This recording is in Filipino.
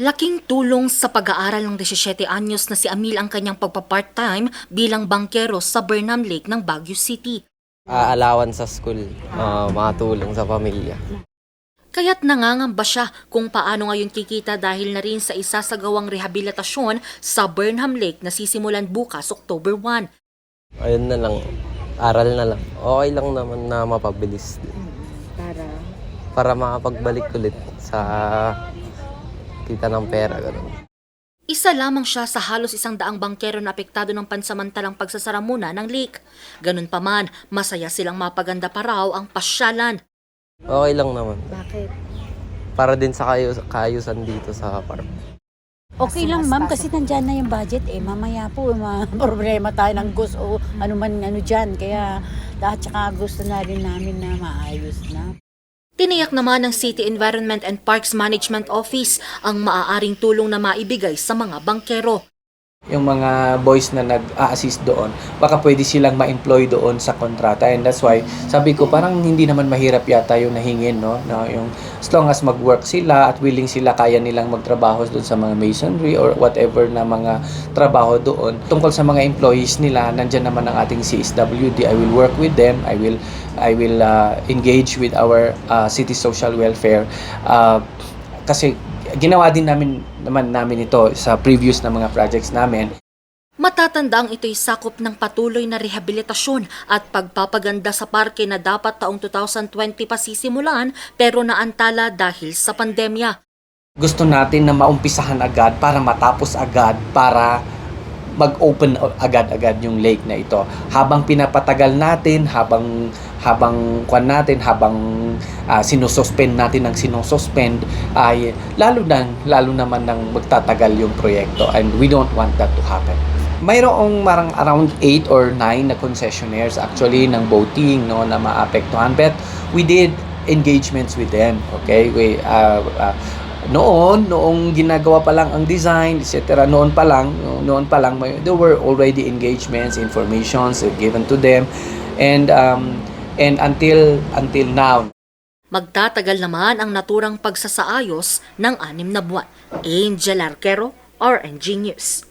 Laking tulong sa pag-aaral ng 17 anyos na si Amil ang kanyang pagpa-part-time bilang bangkero sa Burnham Lake ng Baguio City. Aalawan sa school, ah, mga tulong sa pamilya. Kaya't nangangamba siya kung paano ngayon kikita dahil na rin sa isa sa gawang rehabilitasyon sa Burnham Lake na sisimulan bukas October 1. Ayun na lang, aral na lang. Okay lang naman na mapabilis din. Para Para makapagbalik ulit sa kita ng pera. Ganun. Isa lamang siya sa halos isang daang bangkero na apektado ng pansamantalang pagsasara muna ng lake. Ganun pa man, masaya silang mapaganda pa raw ang pasyalan. Okay lang naman. bakit? Para din sa kayo, kaayusan dito sa farm. Okay lang ma'am kasi nandyan na yung budget eh. Mamaya po ma problema tayo ng gusto o ano man ano dyan. Kaya lahat tsaka gusto na rin namin na maayos na. Tiniyak naman ng City Environment and Parks Management Office ang maaaring tulong na maibigay sa mga bangkero. Yung mga boys na nag-a-assist doon, baka pwede silang ma-employ doon sa kontrata. And that's why, sabi ko, parang hindi naman mahirap yata yung nahingin, no? no? Yung, as long as mag-work sila at willing sila, kaya nilang magtrabaho doon sa mga masonry or whatever na mga trabaho doon. Tungkol sa mga employees nila, nandyan naman ang ating CSWD. I will work with them. I will I will uh, engage with our uh, city social welfare. Uh, kasi ginawa din namin naman namin ito sa previous na mga projects namin. Matatandaang ito'y sakop ng patuloy na rehabilitasyon at pagpapaganda sa parke na dapat taong 2020 pa sisimulan pero naantala dahil sa pandemya. Gusto natin na maumpisahan agad para matapos agad para mag-open agad-agad yung lake na ito. Habang pinapatagal natin, habang habang kwan natin, habang uh, sinususpend natin ng sinususpend, ay lalo nang lalo naman nang magtatagal yung proyekto and we don't want that to happen. Mayroong marang around 8 or 9 na concessionaires actually ng boating no na maapektuhan but we did engagements with them okay we uh, uh, noon noong ginagawa pa lang ang design etc noon pa lang no- noon pa lang may, there were already engagements informations given to them and um, and until until now Magtatagal naman ang naturang pagsasaayos ng anim na buwan. Angel Arquero, RNG News.